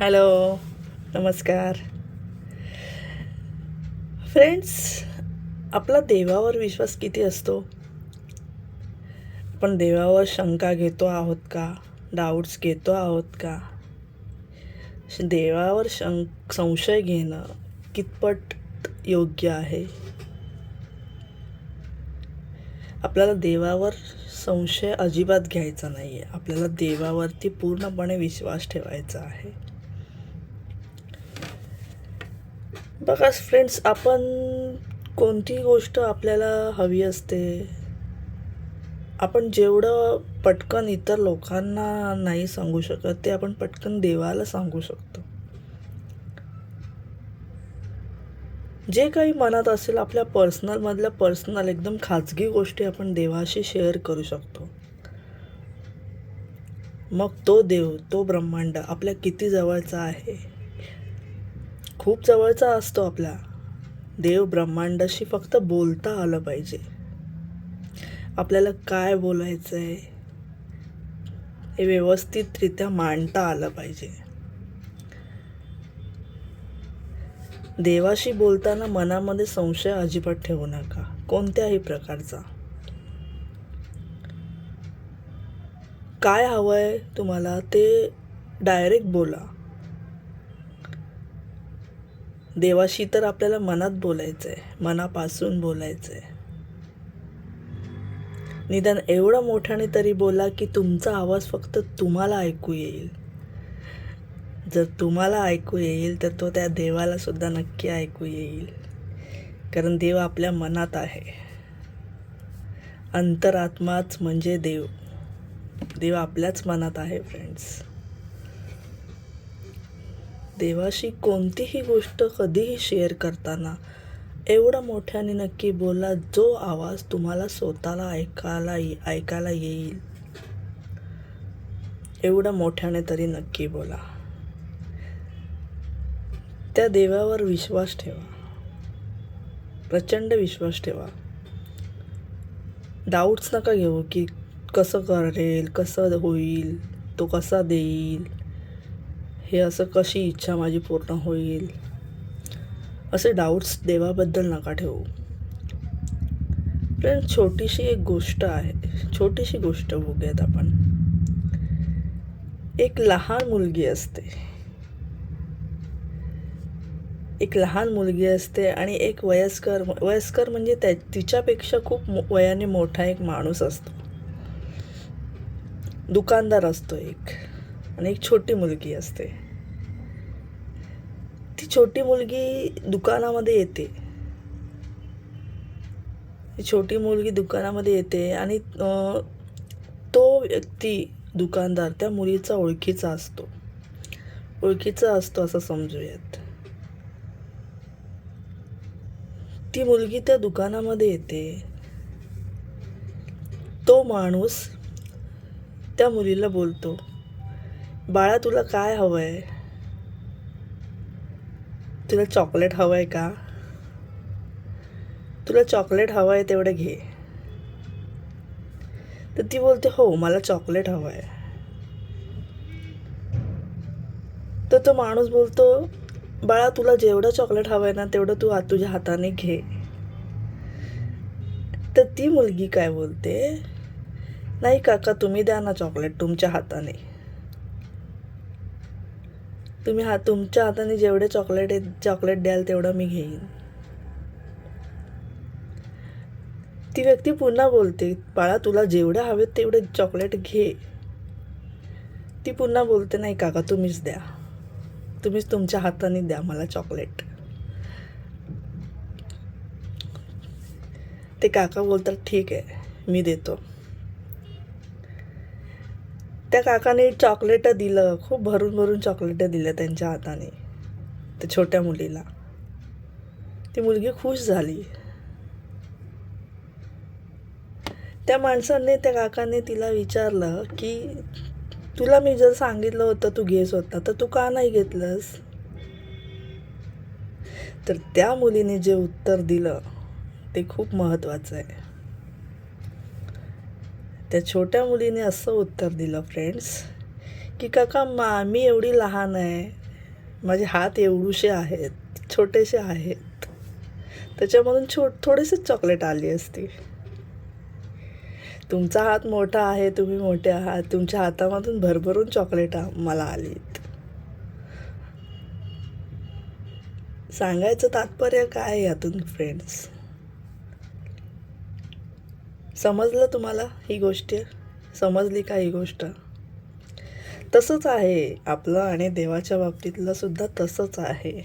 Hello नमस्कार. Friends आपला देवावर विश्वास किती असतो? आपण देवावर शंका घेतो आहोत का? डाऊट्स घेतो आहोत का? श- देवावर शंक संशय घेणं कितपट योग्य आहे? आपल्याला देवावर संशय अजिबात घ्यायचा नाही आहे आपल्याला देवावरती पूर्णपणे विश्वास ठेवायचा आहे. बघा फ्रेंड्स आपण कोणती गोष्ट आपल्याला हवी असते? आपण जेवढं पटकन इतर लोकांना नाही सांगू शकत ते आपण पटकन देवाला सांगू शकतो. जे काही मनात असेल आपल्या पर्सनलमधल्या पर्सनल एकदम खाजगी गोष्टी आपण देवाशी शेअर करू शकतो. मग तो देव तो ब्रह्मांड आपल्या किती जवळचा आहे? खूप जवळचा असतो आपला. देव ब्रह्मांडाशी फक्त बोलता आलं पाहिजे. आपल्याला काय बोलायचं आहे हे व्यवस्थितरित्या मांडता आलं पाहिजे. देवाशी बोलताना मनामध्ये संशय अजिबात ठेवू नका. कोणत्याही प्रकारचा. काय हवं आहे तुम्हाला ते डायरेक्ट बोला. देवाशी तर आपल्याला मनात बोलायचं आहे मनापासून बोलायचं आहे निदान एवढं मोठ्याने तरी बोला की तुमचा आवाज फक्त तुम्हाला ऐकू येईल. जर तुम्हाला ऐकू येईल तर तो त्या देवाला सुद्धा नक्की ऐकू येईल. कारण देव आपल्या मनात आहे. अंतरात्माच म्हणजे देव. देव आपल्याच मनात आहे फ्रेंड्स देवाशी कोणतीही गोष्ट कधीही शेअर करताना एवढं मोठ्याने नक्की बोला जो आवाज तुम्हाला स्वतःला ऐकायला ऐकायला येईल. एवढं मोठ्याने तरी नक्की बोला. त्या देवावर विश्वास ठेवा. प्रचंड विश्वास ठेवा. डाऊट्स नका घेऊ की कसं करेल कसं होईल तो कसा देईल. हे असं कशी इच्छा माझी पूर्ण होईल? असे डाऊट्स देवाबद्दल नका ठेवू. फ्रेंड छोटीशी एक गोष्ट आहे. छोटीशी गोष्ट बघूयात आपण. एक लहान मुलगी असते. एक लहान मुलगी असते आणि एक वयस्कर वयस्कर म्हणजे त्या तिच्यापेक्षा खूप वयाने मोठा एक माणूस असतो. दुकानदार असतो एक. आणि एक छोटी मुलगी असते. ती छोटी मुलगी दुकानामध्ये येते. ती छोटी मुलगी दुकानामध्ये येते आणि तो व्यक्ती दुकानदार त्या मुलीचा ओळखीचा असतो. ओळखीचा असतो असं समजूयात. ती मुलगी त्या दुकानामध्ये येते. तो माणूस त्या मुलीला बोलतो बाळा तुला काय हवं आहे तुला चॉकलेट हवं आहे का? तुला चॉकलेट हवं आहे तेवढं घे. तर ती बोलते हो मला चॉकलेट हवं आहे तर तो माणूस बोलतो बाळा तुला जेवढं चॉकलेट हवं आहे ना तेवढं तू आ- तुझ्या हाताने घे. तर ती मुलगी काय बोलते नाही काका तुम्ही द्या ना चॉकलेट तुमच्या हाताने. तुम्ही हा तुमच्या हाताने जेवढे चॉकलेट चॉकलेट द्याल तेवढं मी घेईन. ती व्यक्ती पुन्हा बोलते बाळा तुला जेवढे हवेत तेवढे चॉकलेट घे. ती पुन्हा बोलते नाही काका तुम्हीच द्या. तुम्हीच तुमच्या हाताने द्या मला चॉकलेट ते काका बोलतात ठीक आहे मी देतो. त्या काकाने चॉकलेट दिलं. खूप भरून भरून चॉकलेट दिलं त्यांच्या हाताने. त्या छोट्या मुलीला. ती मुलगी खुश झाली. त्या माणसाने त्या काकाने तिला विचारलं की तुला मी जर सांगितलं होतं तू घेस होता तर तू का नाही घेतलंस? तर त्या मुलीने जे उत्तर दिलं ते खूप महत्त्वाचं आहे. त्या छोट्या मुलीने असं उत्तर दिलं फ्रेंड्स की काका मा मी एवढी लहान आहे माझे हात एवढूशे आहेत छोटेसे आहेत. त्याच्यामधून छो थोडेसेच चॉकलेट आली असती तुमचा हात मोठा आहे तुम्ही मोठे आहात तुमच्या हातामधून भरभरून चॉकलेट मला आलीत. सांगायचं तात्पर्य काय आहे यातून फ्रेंड्स? समजलं तुम्हाला ही गोष्ट? समजली का ही गोष्ट? तसंच आहे. आपलं आणि देवाच्या बाबतीतलं सुद्धा तसंच आहे.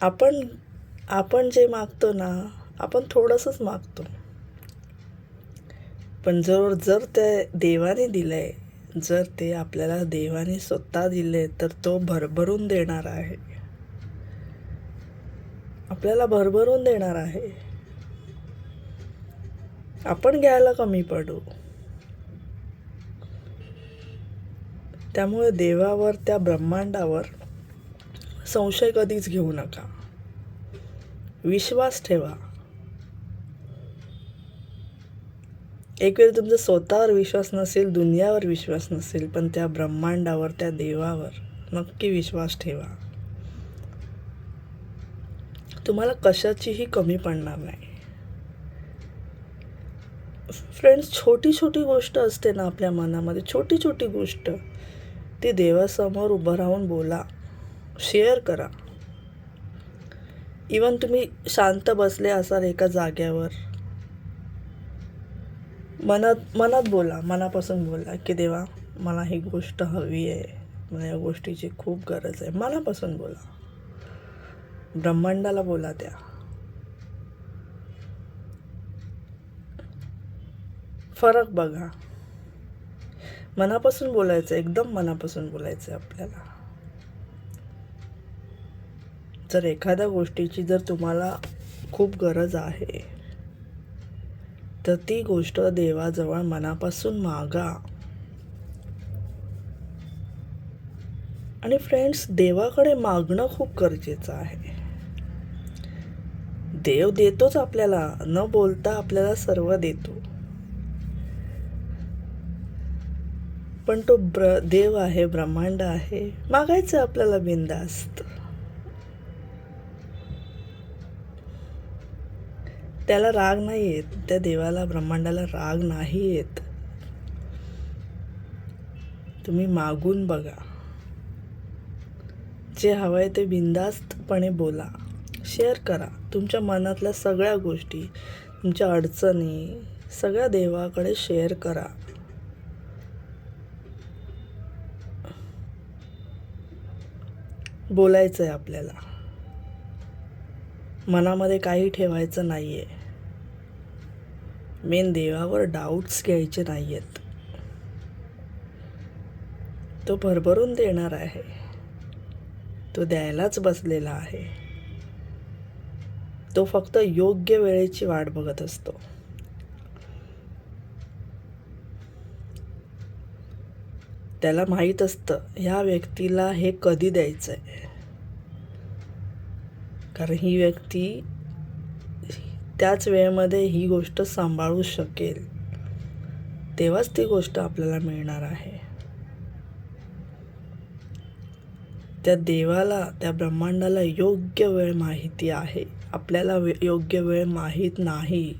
आपण आपण जे मागतो ना आपण थोडंसंच मागतो. पण जर जर ते देवाने दिलंय जर ते आपल्याला देवाने स्वतः दिले तर तो भरभरून देणार आहे. आपल्याला भरभरून देणार आहे. आपण घ्यायला कमी पडू. त्यामुळे देवावर त्या ब्रह्मांडावर संशय कधीच घेऊ नका. विश्वास ठेवा. एक वेळ तुमचा स्वतःवर विश्वास नसेल दुनियावर विश्वास नसेल पण त्या ब्रह्मांडावर त्या देवावर नक्की विश्वास ठेवा. तुम्हाला कशाचीही कमी पडणार नाही. फ्रेंड्स छोटी छोटी गोष्ट असते ना आपल्या मनामध्ये छोटी छोटी गोष्ट ती देवासमोर उभं राहून बोला शेअर करा. इवन तुम्ही शांत बसले असाल एका जाग्यावर मनात मनात बोला मनापासून बोला की देवा मला ही गोष्ट हवी आहे मला या गोष्टीची खूप गरज आहे. मनापासून बोला. ब्रह्मांडाला बोला त्या. फरक बघा. मनापासून बोलायचं एकदम मनापासून बोलायचं आहे आपल्याला. जर एखाद्या गोष्टीची जर तुम्हाला खूप गरज आहे तर ती गोष्ट देवाजवळ मनापासून मागा. आणि फ्रेंड्स देवाकडे मागणं खूप गरजेचं आहे. देव देतोच आपल्याला न बोलता आपल्याला सर्व देतो. पण तो ब्र देव आहे ब्रह्मांड आहे मागायचं आपल्याला बिंदास्त त्याला राग नाही येत त्या देवाला ब्रह्मांडाला राग नाही येत. तुम्ही मागून बघा. जे हवंय ते बिंदास्तपणे बोला. शेअर करा. तुमच्या मनातल्या सगळ्या गोष्टी तुमच्या अडचणी सगळ्या देवाकडे शेअर करा. बोलायचं आहे आपल्याला. मनामध्ये काही ठेवायचं नाही आहे मेन देवावर डाऊट्स घ्यायचे नाही आहेत तो भरभरून देणार आहे. तो द्यायलाच बसलेला आहे. तो फक्त योग्य वेळेची वाट बघत असतो. त्याला माहीत असतं ह्या व्यक्तीला हे कधी द्यायचं आहे कारण ही व्यक्ती त्याच वेळेमध्ये ही गोष्ट सांभाळू शकेल. तेव्हाच ती गोष्ट आपल्याला मिळणार आहे. त्या देवाला त्या ब्रह्मांडाला योग्य वेळ माहिती आहे. आपल्याला वे योग्य वेळ माहीत नाही.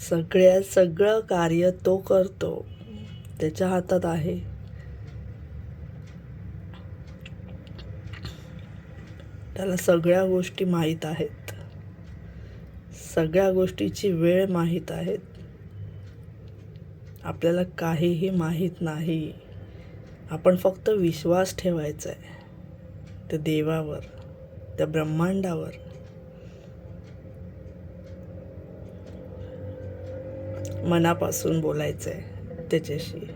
सगळ्या सगळं कार्य तो करतो. त्याच्या हातात आहे. त्याला सगळ्या गोष्टी माहीत आहेत. सगळ्या गोष्टीची वेळ माहीत आहेत. आपल्याला काहीही माहीत नाही. आपण फक्त विश्वास ठेवायचा आहे त्या देवावर त्या ब्रह्मांडावर. मनापासून बोलायचं आहे त्याच्याशी.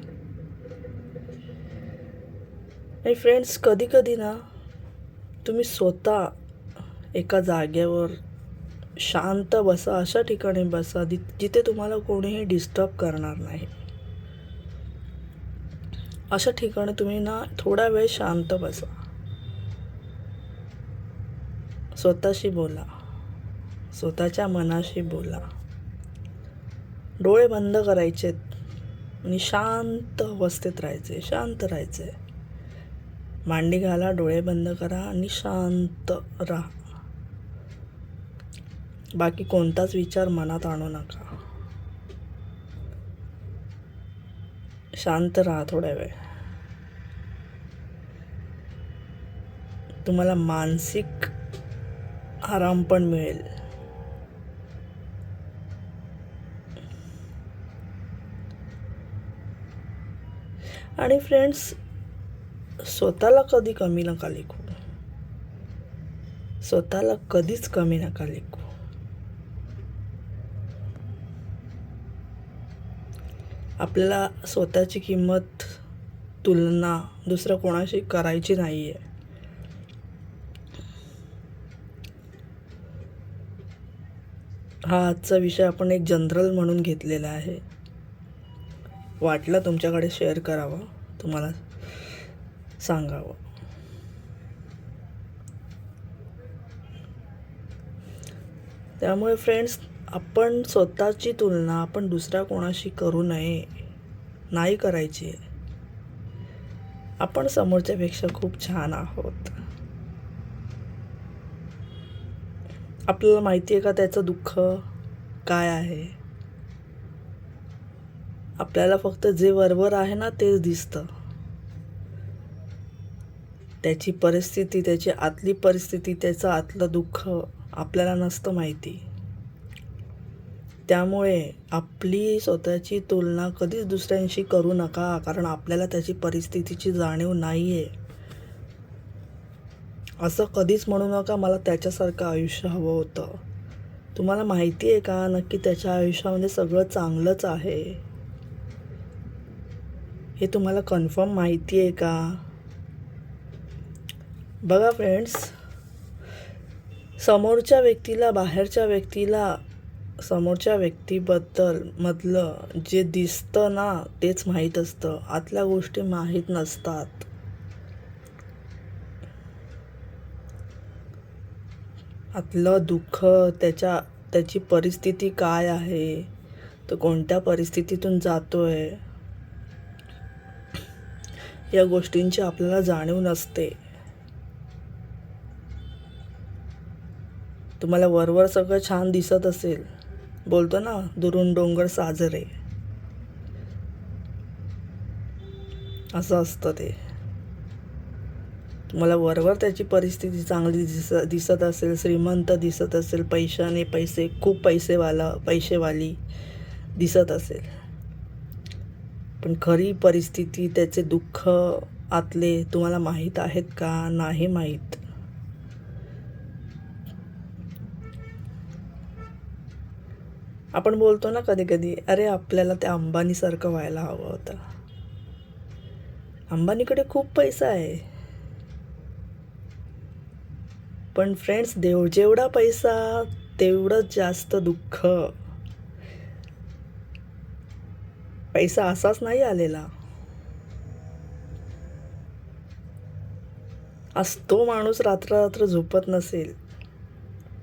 आणि फ्रेंड्स कधी कधी ना तुम्ही स्वतः एका जागेवर शांत बसा अशा ठिकाणी बसा दि जिथे तुम्हाला कोणीही डिस्टर्ब करणार नाही. अशा ठिकाणी तुम्ही ना थोडा वेळ शांत बसा. स्वतःशी बोला. स्वतःच्या मनाशी बोला. डोळे बंद करायचेत आणि शांत अवस्थेत राहायचे शांत राहायचे. मांडी घाला डोळे बंद करा आणि शांत राहा. बाकी कोणताच विचार मनात आणू नका. शांत राहा थोड्या वेळ. तुम्हाला मानसिक आराम पण मिळेल. आणि फ्रेंड्स स्वतःला कधी कमी नका लेखू. स्वतःला कधीच कमी नका लेखू. आपल्याला स्वतःची किंमत तुलना दुसऱ्या कोणाशी करायची नाही आहे हा आजचा विषय आपण एक जनरल म्हणून घेतलेला आहे. वाटलं तुमच्याकडे शेअर करावं. तुम्हाला सांगावं. त्यामुळे फ्रेंड्स आपण स्वतःची तुलना आपण दुसऱ्या कोणाशी करू नये नाही करायची. आपण समोरच्यापेक्षा खूप छान आहोत. आपल्याला माहिती आहे का त्याचं दुःख काय आहे? आपल्याला फक्त जे वरवर आहे ना तेच दिसतं. त्याची परिस्थिती त्याची आतली परिस्थिती त्याचं आतलं दुःख आपल्याला नसतं माहिती. त्यामुळे आपली स्वतःची तुलना कधीच दुसऱ्यांशी करू नका कारण आपल्याला त्याची परिस्थितीची जाणीव नाही आहे असं कधीच म्हणू नका मला त्याच्यासारखं आयुष्य हवं होतं. तुम्हाला माहिती आहे का नक्की त्याच्या आयुष्यामध्ये सगळं चांगलंच आहे? हे तुम्हाला कन्फर्म माहिती आहे का? बघा फ्रेंड्स समोरच्या व्यक्तीला बाहेरच्या व्यक्तीला समोरच्या व्यक्तीबद्दल मधलं जे दिसतं ना तेच माहीत असतं. आतल्या गोष्टी माहीत नसतात. आतलं दुःख त्याच्या त्याची परिस्थिती काय आहे? तो कोणत्या परिस्थितीतून जातोय? या गोष्टींची आपल्याला जाणीव नसते. तुम्हाला वरवर सगळं छान दिसत असेल. बोलतो ना दुरून डोंगर साजरे. असं असतं ते. तुम्हाला वरवर त्याची परिस्थिती चांगली दिस दिसत असेल श्रीमंत दिसत असेल पैशाने पैसे खूप पैसेवाला पैसेवाली दिसत असेल. पण खरी परिस्थिती त्याचे दुःख आतले तुम्हाला माहीत आहेत का? नाही माहीत. आपण बोलतो ना कधी कधी अरे आपल्याला त्या अंबानीसारखं व्हायला हवं होतं. अंबानीकडे खूप पैसा आहे. पण फ्रेंड्स देव जेवढा पैसा तेवढंच जास्त दुःख. पैसा असाच नाही आलेला. असतो तो माणूस रात्र रात्र झोपत नसेल.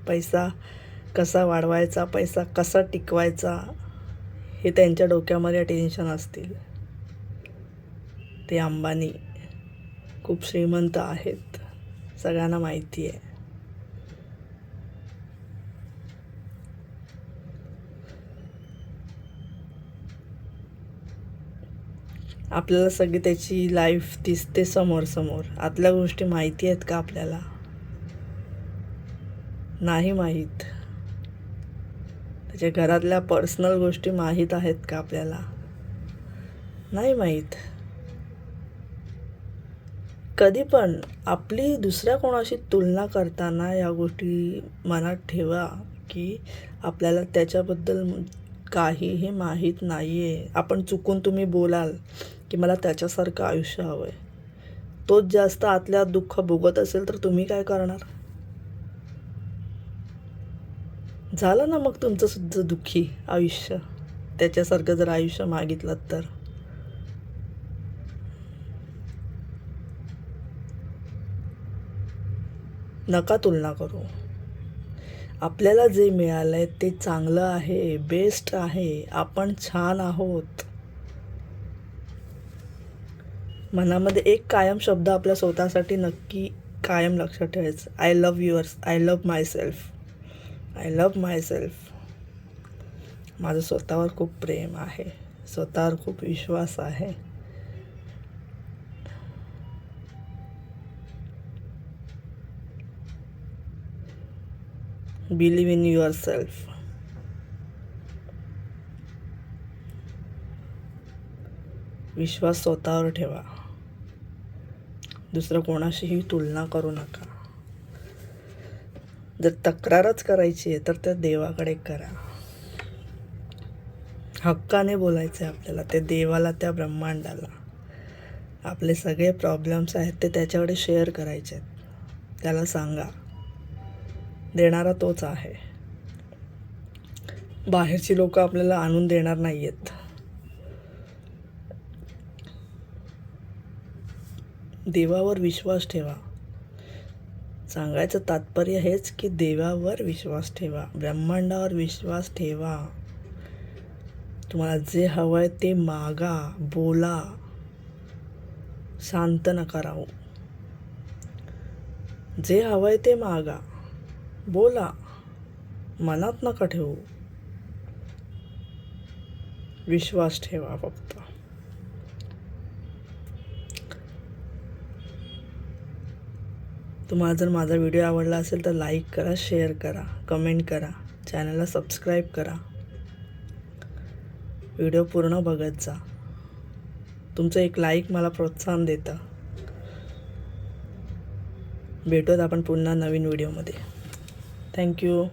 पैसा कसा वाढवायचा पैसा कसा टिकवायचा हे त्यांच्या डोक्यामध्ये टेन्शन असतील. ते अंबानी खूप श्रीमंत आहेत सगळ्यांना माहिती आहे. आपल्याला सगळी त्याची लाईफ दिसते समोर समोर आतल्या गोष्टी माहिती आहेत का आपल्याला? नाही माहीत. त्याच्या घरातल्या पर्सनल गोष्टी माहीत आहेत का आपल्याला? नाही माहीत. कधी पण आपली दुसऱ्या कोणाशी तुलना करताना या गोष्टी मनात ठेवा की आपल्याला त्याच्याबद्दल काहीही माहीत नाही आहे आपण चुकून तुम्ही बोलाल की मला त्याच्यासारखं आयुष्य हवं आहे तोच जास्त आतल्या दुःख भोगत असेल तर तुम्ही काय करणार? झालं ना मग तुमचं सुद्धा दुःखी आयुष्य? त्याच्यासारखं जर आयुष्य मागितलं तर? नका तुलना करू. आपल्याला जे मिळालं आहे ते चांगलं आहे बेस्ट आहे आपण छान आहोत. मनामध्ये एक कायम शब्द आपल्या स्वतःसाठी नक्की कायम लक्षात ठेवायचं. I love yours I love myself I love myself माझं स्वतःवर खूप प्रेम आहे. स्वतःवर खूप विश्वास आहे. बिलीव इन युअर सेल्फ विश्वास स्वतःवर ठेवा. दुसरं कोणाशीही तुलना करू नका. जर तक्रारच करायची आहे तर त्या देवाकडे करा. हक्काने बोलायचं आहे आपल्याला ते देवाला त्या ब्रह्मांडाला. आपले सगळे प्रॉब्लेम्स आहेत ते त्याच्याकडे शेअर करायचे आहेत. त्याला सांगा. देणारा तोच आहे. बाहेरची लोक आपल्याला आणून देणार नाही आहेत देवावर विश्वास ठेवा. सांगायचं तात्पर्य हेच की देवावर विश्वास ठेवा ब्रह्मांडावर विश्वास ठेवा. तुम्हाला जे हवं आहे ते मागा बोला. शांत नका राहू. जे हवं आहे ते मागा बोला. मनात नका ठेवू. विश्वास ठेवा फक्त. तुम्हाला जर माझा व्हिडिओ आवडला असेल तर लाईक करा शेअर करा कमेंट करा चॅनलला सबस्क्राईब करा. व्हिडिओ पूर्ण बघत जा. तुमचं एक लाईक मला प्रोत्साहन देतं. भेटूत आपण पुन्हा नवीन व्हिडिओमध्ये. थँक्यू.